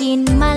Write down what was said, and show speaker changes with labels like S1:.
S1: กินมา